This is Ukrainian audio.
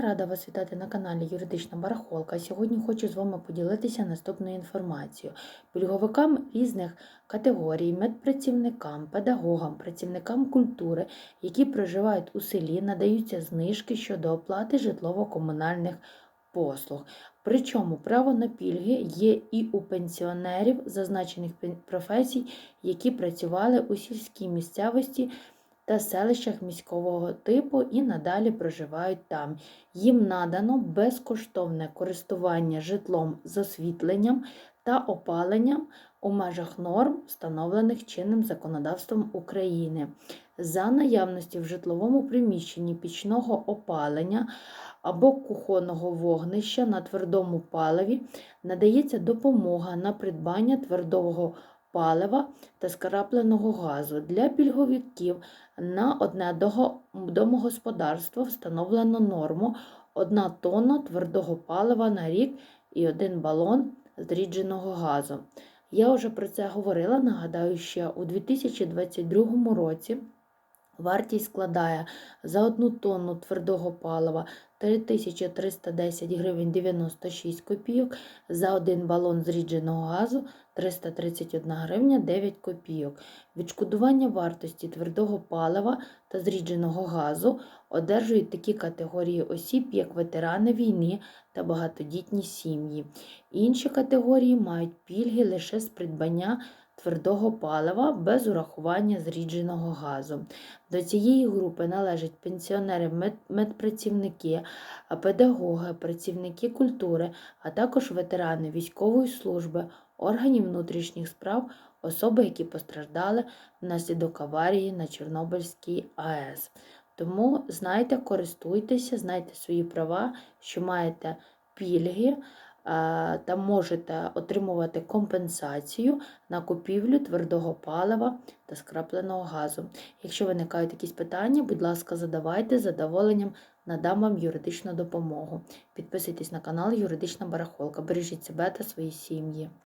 рада вас вітати на каналі Юридична Барахолка. Сьогодні хочу з вами поділитися наступною інформацією. Пільговикам різних категорій, медпрацівникам, педагогам, працівникам культури, які проживають у селі, надаються знижки щодо оплати житлово-комунальних послуг. Причому право на пільги є і у пенсіонерів зазначених професій, які працювали у сільській місцевості та селищах міського типу і надалі проживають там. Їм надано безкоштовне користування житлом з освітленням та опаленням у межах норм, встановлених чинним законодавством України. За наявності в житловому приміщенні пічного опалення або кухонного вогнища на твердому паливі надається допомога на придбання твердого палива та скрапленого газу для пільговиків на одне домогосподарство встановлено норму 1 тонна твердого палива на рік і 1 балон зрідженого газу. Я вже про це говорила, нагадаю, ще у 2022 році вартість складає за 1 тонну твердого палива 3310 гривень 96 копійок, за 1 балон зрідженого газу 331 гривня 9 копійок. Відшкодування вартості твердого палива та зрідженого газу одержують такі категорії осіб, як ветерани війни та багатодітні сім'ї. Інші категорії мають пільги лише з придбання твердого палива без урахування зрідженого газу. До цієї групи належать пенсіонери, мед- медпрацівники, педагоги, працівники культури, а також ветерани військової служби, органів внутрішніх справ, особи, які постраждали внаслідок аварії на Чорнобильській АЕС. Тому знайте, користуйтеся, знайте свої права, що маєте пільги та можете отримувати компенсацію на купівлю твердого палива та скрапленого газу. Якщо виникають якісь питання, будь ласка, задавайте з задоволенням надам вам юридичну допомогу. Підписуйтесь на канал Юридична Барахолка. Бережіть себе та свої сім'ї.